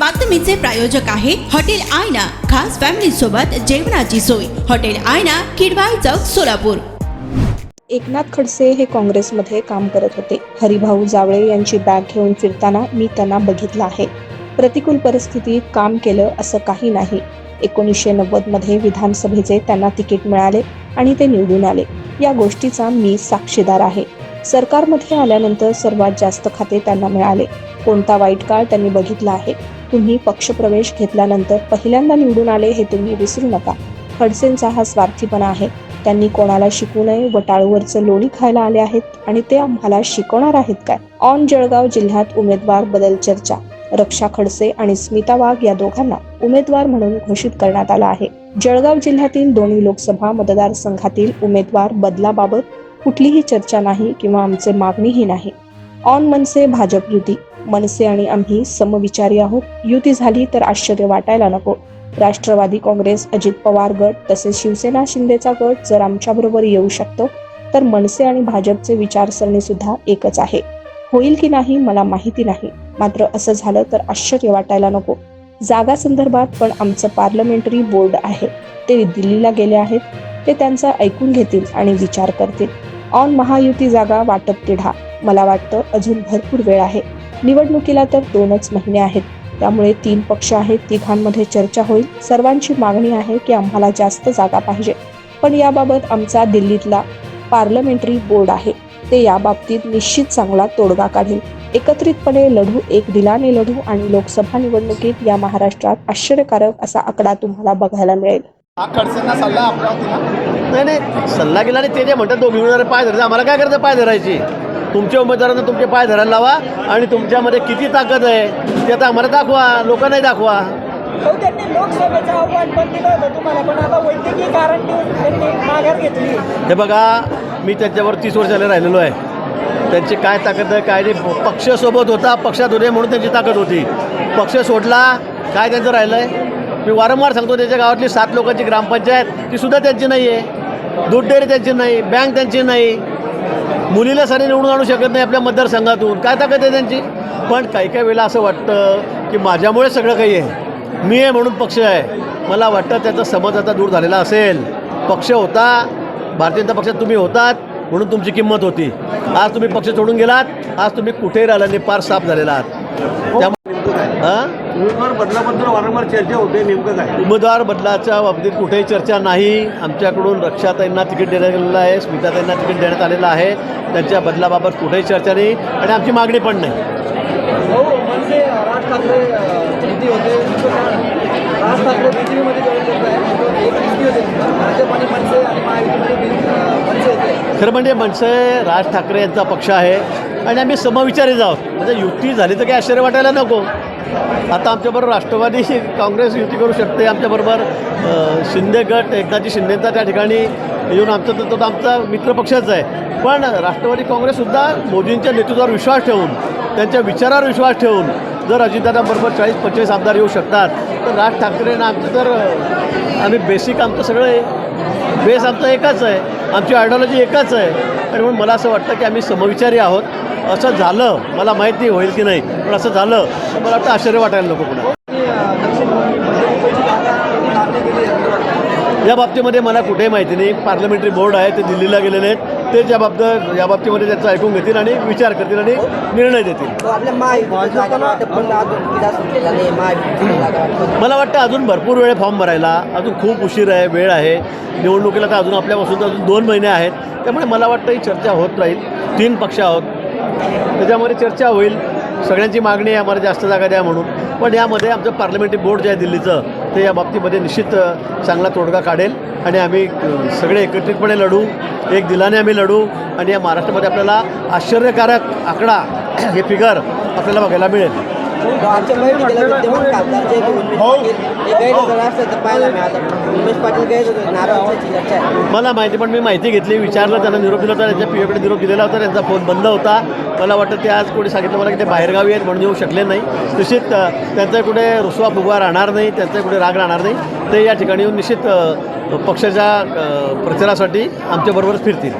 बातमीचे प्रायोजक आहे हॉटेल आयना खास फॅमिली सोबत जेवणाची सोय. हॉटेल आयना किडवाय चौक सोलापूर. एकनाथ खडसे हे काँग्रेसमध्ये काम करत होते. हरिभाऊ जावळे यांची बॅग घेऊन फिरताना मी त्यांना बघितलं आहे. प्रतिकूल परिस्थितीत काम केलं असं काही नाही. एकोणीसशे नव्वदमध्ये विधानसभेचे त्यांना तिकीट मिळाले आणि ते निवडून आले. या गोष्टीचा मी साक्षीदार आहे. सरकारमध्ये आल्यानंतर सर्वात जास्त खाते त्यांना मिळाले. कोणता वाईट काळ त्यांनी बघितला आहे? तुम्ही पक्षप्रवेश घेतल्यानंतर पहिल्यांदा निवडून आले हे तुम्ही विसरू नका. खडसेंचा हा स्वार्थीपणा आहे. त्यांनी कोणाला शिकू नये वटाळूवरचं लोणी खायला आले आहेत आणि ते आम्हाला शिकवणार आहेत काय? ऑन जळगाव जिल्ह्यात उमेदवार बदल चर्चा. रक्षा खडसे आणि स्मिता वाघ या दोघांना उमेदवार म्हणून घोषित करण्यात आला आहे. जळगाव जिल्ह्यातील दोन्ही लोकसभा मतदारसंघातील उमेदवार बदलाबाबत कुठलीही चर्चा नाही किंवा आमचे मागणीही नाही. ऑन मनसे भाजप युती. मनसे आणि आम्ही समविचारी आहोत. युती झाली तर आश्चर्य वाटायला नको. राष्ट्रवादी काँग्रेस अजित पवार गट तसेच शिवसेना शिंदेचा गट जर आमच्याबरोबर येऊ शकतो तर मनसे आणि भाजपचे विचारसरणी सुद्धा एकच आहे. होईल की नाही मला माहिती नाही. मात्र असं झालं तर आश्चर्य वाटायला नको. जागा संदर्भात पण आमचं पार्लमेंटरी बोर्ड आहे. ते दिल्लीला गेले आहेत. ते त्यांचं ऐकून घेतील आणि विचार करतील. ऑन महायुती जागा वाटप तिढा. मला वाटतं अजून भरपूर वेळ आहे. निवडणुकीला तर दोनच महिने आहेत. त्यामुळे तीन पक्ष आहेत तिघांमध्ये चर्चा होईल. सर्वांची मागणी आहे की आम्हाला जास्त जागा पाहिजे. पण याबाबत आमचा दिल्लीतला पार्लमेंटरी बोर्ड आहे. ते याबाबतीत निश्चित चांगला तोडगा काढेल. एकत्रितपणे लढू एक दिलाने लढू आणि लोकसभा निवडणुकीत या महाराष्ट्रात आश्चर्यकारक असा आकडा तुम्हाला बघायला मिळेल. हा खडसेंना सल्ला आपला होता नाही नाही सल्ला गेला आणि ते जे म्हणतात दोघी पाय धरायचं आम्हाला काय करायचं पाय धरायची? तुमच्या उमेदवारांना तुमचे पाय धरायला लावा आणि तुमच्यामध्ये किती ताकद आहे ते आता आम्हाला दाखवा लोकांनाही दाखवा. हो त्यांनी लोकसभेचं आव्हान पण दिलं होतं तुम्हाला. पण आता वैद्यकीय कारण देऊन त्यांनी माघार घेतली. हे बघा मी त्यांच्यावर तीस वर्षाला राहिलेलो आहे. त्यांची काय ताकद आहे काय नाही. पक्ष सोबत होता पक्षात होते म्हणून त्यांची ताकद होती. पक्ष सोडला काय त्यांचं राहिलं आहे मी वारंवार सांगतो त्याच्या गावातली सात लोकांची ग्रामपंचायत ती सुद्धा त्यांची नाही आहे दूध डेअरी त्यांची नाही बँक त्यांची नाही. मुलीला सारे निवडून आणू शकत नाही आपल्या मतदारसंघातून. काय ताकद आहे त्यांची? पण काही काही वेळेला असं वाटतं की माझ्यामुळे सगळं काही आहे. मी आहे म्हणून पक्ष आहे. मला वाटतं त्याचा समज आता दूर झालेला असेल. पक्ष होता. भारतीय जनता पक्षात तुम्ही होतात म्हणून तुमची किंमत होती. आज तुम्ही पक्ष सोडून गेलात. आज तुम्ही कुठेही राहिला नाही पार साफ झालेला आहात. उमेदवार बदलाबद्दल वारंवार चर्चा होते नेमकं काय? उमेदवार बदलाच्या बाबतीत कुठेही चर्चा नाही. आमच्याकडून रक्षाताईंना तिकीट देण्यात आलेलं आहे स्मिताताईंना तिकीट देण्यात आलेलं आहे. त्यांच्या बदलाबाबत कुठेही चर्चा नाही आणि आमची मागणी पण नाही. हो म्हणजे राज ठाकरे अं, युती होते. राज ठाकरे बीजेपीमध्ये जॉईन करत आहे एक युती होते. भाजप आणि मनसे आणि महायुतीमध्ये बी- अं, मनसे येते खरं म्हणजे मनसे राज ठाकरे यांचा पक्ष आहे. आणि आम्ही समविचारीच आहोत. म्हणजे युती झाली तर काही आश्चर्य वाटायला नको. आता आमच्याबरोबर राष्ट्रवादी काँग्रेस युती करू शकते आमच्याबरोबर शिंदे गट एकनाथजी शिंदेचा त्या ठिकाणी येऊन आमचा तर तो आमचा मित्रपक्षच आहे. पण राष्ट्रवादी काँग्रेससुद्धा मोदींच्या नेतृत्वावर विश्वास ठेवून त्यांच्या विचारावर विश्वास ठेवून जर अजितदादांबरोबर चाळीस पंचेचाळीस आमदार येऊ शकतात तर राज ठाकरेंना आमचं तर आम्ही बेसिक आमचं सगळं बेस आमचं एकच आहे. आमची आयडिओलॉजी एकच आहे. आणि म्हणून मला असं वाटतं की आम्ही समविचारी आहोत. असं झालं मला माहीत नाही होईल की नाही पण असं झालं तर मला वाटतं आश्चर्य वाटायला नको पुन्हा. या बाबतीमध्ये मला कुठेही माहिती नाही. पार्लमेंटरी बोर्ड आहे ते दिल्लीला गेलेले आहेत. ते ज्या बाबत या बाबतीमध्ये त्यांचं ऐकून घेतील आणि विचार करतील आणि निर्णय देतील. मला वाटतं अजून भरपूर वेळ फॉर्म भरायला. अजून खूप उशीर आहे वेळ आहे. निवडणुकीला तर अजून आपल्यापासून तर अजून दोन महिने आहेत. त्यामुळे मला वाटतं ही चर्चा होत राहील. तीन पक्ष आहोत. त्याच्यामध्ये चर्चा होईल. सगळ्यांची मागणी आहे आम्हाला जास्त जागा द्या म्हणून. पण यामध्ये आमचं पार्लमेंटरी बोर्ड जे आहे दिल्लीचं ते या बाबतीमध्ये निश्चित चांगला तोडगा काढेल. आणि आम्ही सगळे एकत्रितपणे लढू. एक दिलाने आम्ही लढू. आणि या महाराष्ट्रामध्ये आपल्याला आश्चर्यकारक आकडा हे फिगर आपल्याला बघायला मिळेल. बैठकीला विद्यमान हे. गैरहजर असलं तर पाहायला मिळालं. उमेश पाटील गैरहजर नाराज असल्याची चर्चा आहे. मला माहिती पण मी माहिती घेतली विचारलं त्यांना निरोप दिला होता त्यांच्या पिओकडे निरोप दिलेला होता त्यांचा फोन बंद होता. मला वाटतं ते आज कोणी सांगितलं मला की ते बाहेरगावी आहेत म्हणून येऊ शकले नाही. निश्चित त्यांचा कुठे रुसवा फुगवा राहणार नाही त्यांचा कुठे राग राहणार नाही. ते या ठिकाणी येऊन निश्चित पक्षाच्या प्रचारासाठी आमच्याबरोबरच फिरतील.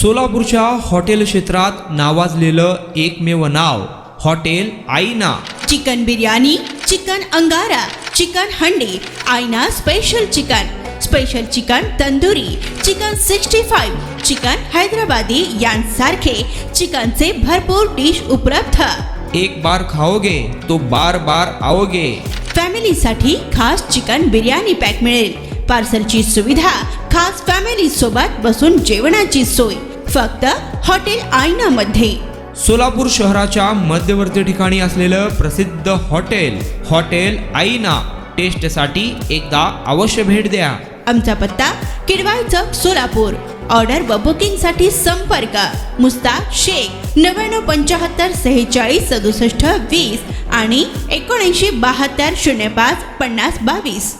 सोलापूरच्या हॉटेल क्षेत्रात नावाजलेलं एकमेव नाव hotel Aaina chicken biryani chicken angara chicken handi Aaina special chicken special chicken tandoori chicken sixty five chicken Hyderabadi यांसारखे चिकनचे भरपूर डिश उपलब्ध एक बार खाओगे तो बार बार आओगे फॅमिलीसाठी खास चिकन बिर्याणी पॅक मिळेल पार्सलची सुविधा खास फॅमिली सोबत बसून जेवणाची सोय फक्त हॉटेल आयना मध्ये सोलापूर शहराच्या मध्यवर्ती ठिकाणी असलेलं प्रसिद्ध हॉटेल हॉटेल आईना. टेस्टसाठी एकदा अवश्य भेट द्या. आमचा पत्ता किडवाई चौक सोलापूर. ऑर्डर व बुकिंगसाठी संपर्क. मुस्ताक शेख नव्याण्णव पंचाहत्तर सेहेचाळीस सदुसष्ट वीस आणि एकोणऐंशी बहात्तर शून्य पाच पन्नास बावीस.